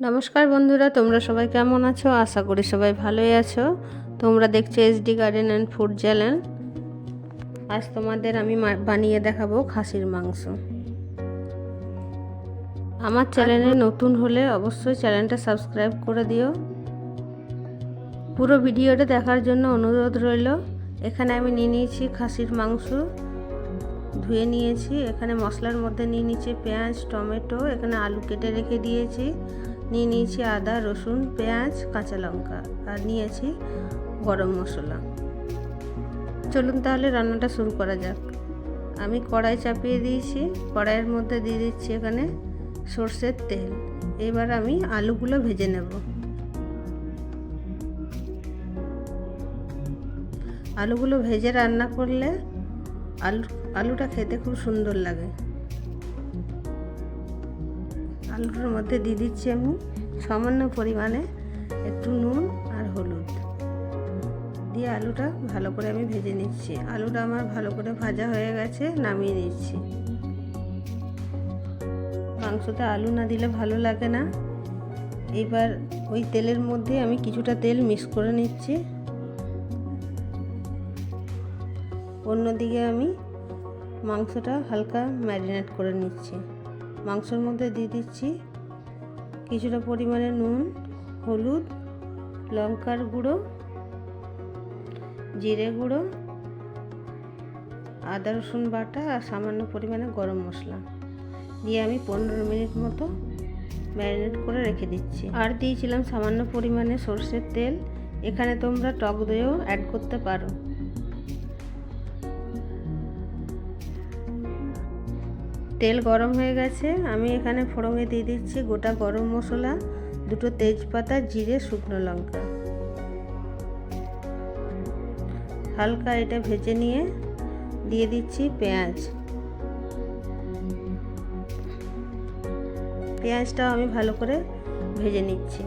নমস্কার বন্ধুরা তোমরা সবাই কেমন আছো? আশা করি সবাই ভালোই আছো। তোমরা দেখছ SD garden and food channel আজ তোমাদের আমি বানিয়ে দেখাবো খাসির মাংস। আমার চ্যানেলে নতুন হলে অবশ্যই চ্যানেলটা সাবস্ক্রাইব করে দিও। পুরো ভিডিওটা দেখার জন্য অনুরোধ রইল। এখানে আমি নিয়ে নিয়েছি খাসির মাংস। ধুয়ে নিয়েছি। এখানে মশলার মধ্যে নিয়ে নিয়েছি পেঁয়াজ টমেটো। এখানে আলু কেটে রেখে দিয়েছি। নিয়ে নিয়েছি আদা, রসুন, পেঁয়াজ, কাঁচা লঙ্কা আর নিয়েছি গরম মশলা। চলুন তাহলে রান্নাটা শুরু করা যাক। আমি কড়াই চাপিয়ে দিয়েছি, কড়াইয়ের মধ্যে দিয়ে দিচ্ছি এখানে সর্ষের তেল। এবার আমি আলুগুলো ভেজে নেব। আলুগুলো ভেজে রান্না করলে আলু, আলুটা খেতে খুব সুন্দর লাগে। আলুটার মধ্যে দিয়ে দিচ্ছি আমি সামান্য পরিমাণে একটু নুন আর হলুদ। দিয়ে আলুটা ভালো করে আমি ভেজে নিচ্ছি। আলুটা আমার ভালো করে ভাজা হয়ে গেছে, নামিয়ে নিচ্ছি। মাংসতে আলু না দিলে ভালো লাগে না। এবার ওই তেলের মধ্যে আমি কিছুটা তেল মিক্স করে নিচ্ছি। অন্যদিকে আমি মাংসটা হালকা ম্যারিনেট করে নিচ্ছি। মাংসের মধ্যে দিয়ে দিচ্ছি কিছুটা পরিমাণে নুন, হলুদ, লঙ্কার গুঁড়ো, জিরে গুঁড়ো, আদা, রসুন বাটা আর সামান্য পরিমাণে গরম মশলা দিয়ে আমি পনেরো মিনিট মতো ম্যারিনেট করে রেখে দিচ্ছি। আর দিয়েছিলাম সামান্য পরিমাণে সর্ষের তেল। এখানে তোমরা টক দইও অ্যাড করতে পারো। তেল গরম হয়ে গেছে। আমি এখানে ফোড়ঙে দিয়ে দিচ্ছি গোটা গরম মশলা, দুটো তেজপাতা, জিরে, শুকনো লঙ্কা। হালকা এটা ভেজে নিয়ে দিয়ে দিচ্ছি পেঁয়াজ। পেঁয়াজটাও আমি ভালো করে ভেজে নিচ্ছি।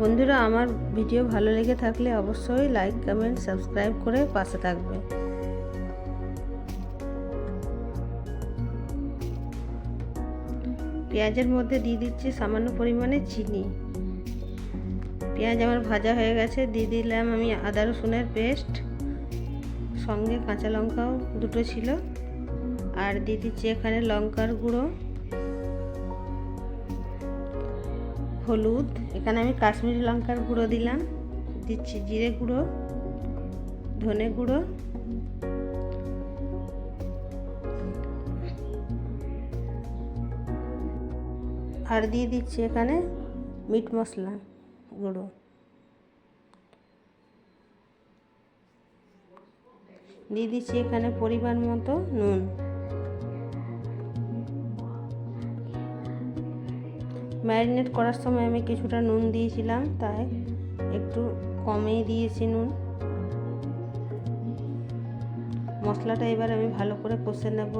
বন্ধুরা, আমার ভিডিও ভালো লেগে থাকলে অবশ্যই লাইক কমেন্ট সাবস্ক্রাইব করে পাশে থাকবে। পেঁয়াজের মধ্যে দিয়ে দিচ্ছি সামান্য পরিমাণে চিনি। পেঁয়াজ আমার ভাজা হয়ে গেছে, দিয়ে দিলাম আমি আদা রসুনের পেস্ট, সঙ্গে কাঁচা লঙ্কাও দুটো ছিল। আর দিয়ে দিচ্ছি এখানে লঙ্কার গুঁড়ো, হলুদ, এখানে আমি কাশ্মীরি লঙ্কার গুঁড়ো দিলাম। দিচ্ছি জিরে গুঁড়ো, ধনে গুঁড়ো আর দিয়ে দিচ্ছি এখানে মিট মশলা গুঁড়ো। দিয়ে দিচ্ছি এখানে পরিমাণ মতো নুন। ম্যারিনেট করার সময় আমি কিছুটা নুন দিয়েছিলাম, তাই একটু কমেই দিয়েছি নুন। মশলাটা এবার আমি ভালো করে কষে নেব।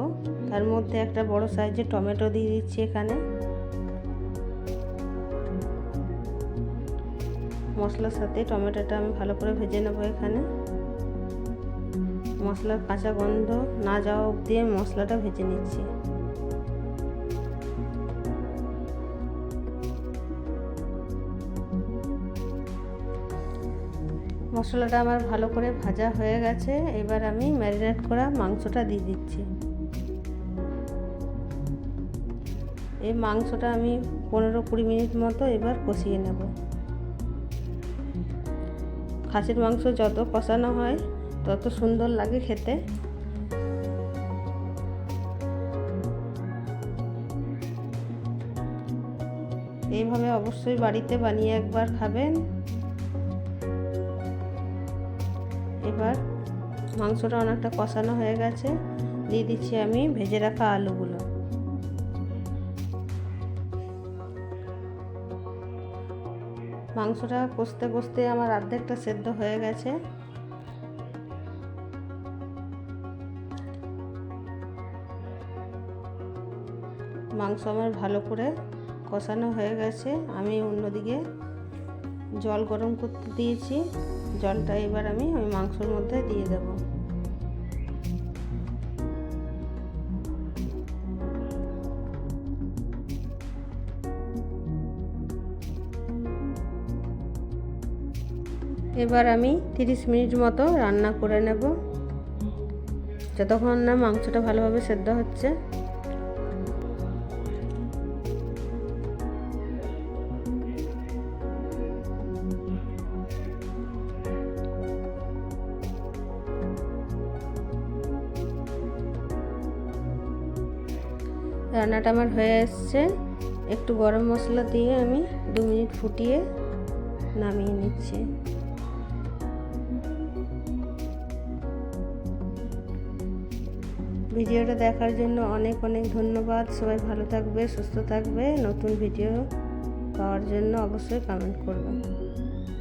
তার মধ্যে একটা বড় সাইজের টমেটো দিয়ে দিচ্ছি এখানে। মশলার সাথে টমেটোটা আমি ভালো করে ভেজে নেব এখানে। মশলার কাঁচা গন্ধ না যাওয়া অবধি আমি মশলাটা ভেজে নিচ্ছি। মশলাটা আমার ভালো করে ভাজা হয়ে গেছে। এবার আমি ম্যারিনেট করা মাংসটা দিয়ে দিচ্ছি। এই মাংসটা আমি পনেরো কুড়ি মিনিট মতো এবার কষিয়ে নেব। খাসির মাংস যত কষানো হয়, তত সুন্দর লাগে খেতে। এইভাবে অবশ্যই বাড়িতে বানিয়ে একবার খাবেন। এবার মাংসটা অনেকটা কষানো হয়ে গেছে। দিয়ে দিচ্ছি আমি ভেজে রাখা আলুগুলো। মাংসটা কষতে কষতে আমার অর্ধেকটা সেদ্ধ হয়ে গেছে। মাংস আমার ভালো করে কষানো হয়ে গেছে। আমি অন্যদিকে জল গরম করতে দিয়েছি। জলটা এবার আমি ওই মাংসর মধ্যে দিয়ে দেবো। এবার আমি 30 মিনিট মতো রান্না করে নেব। যতক্ষণ না মাংসটা ভালোভাবে সেদ্ধ হচ্ছে। রান্নাটা আমার হয়ে এসছে। একটু গরম মশলা দিয়ে আমি দু মিনিট ফুটিয়ে নামিয়ে নিচ্ছি। ভিডিওটা দেখার জন্য অনেক অনেক ধন্যবাদ। সবাই ভালো থাকবে, সুস্থ থাকবে। নতুন ভিডিও পাওয়ার জন্য অবশ্যই কমেন্ট করবে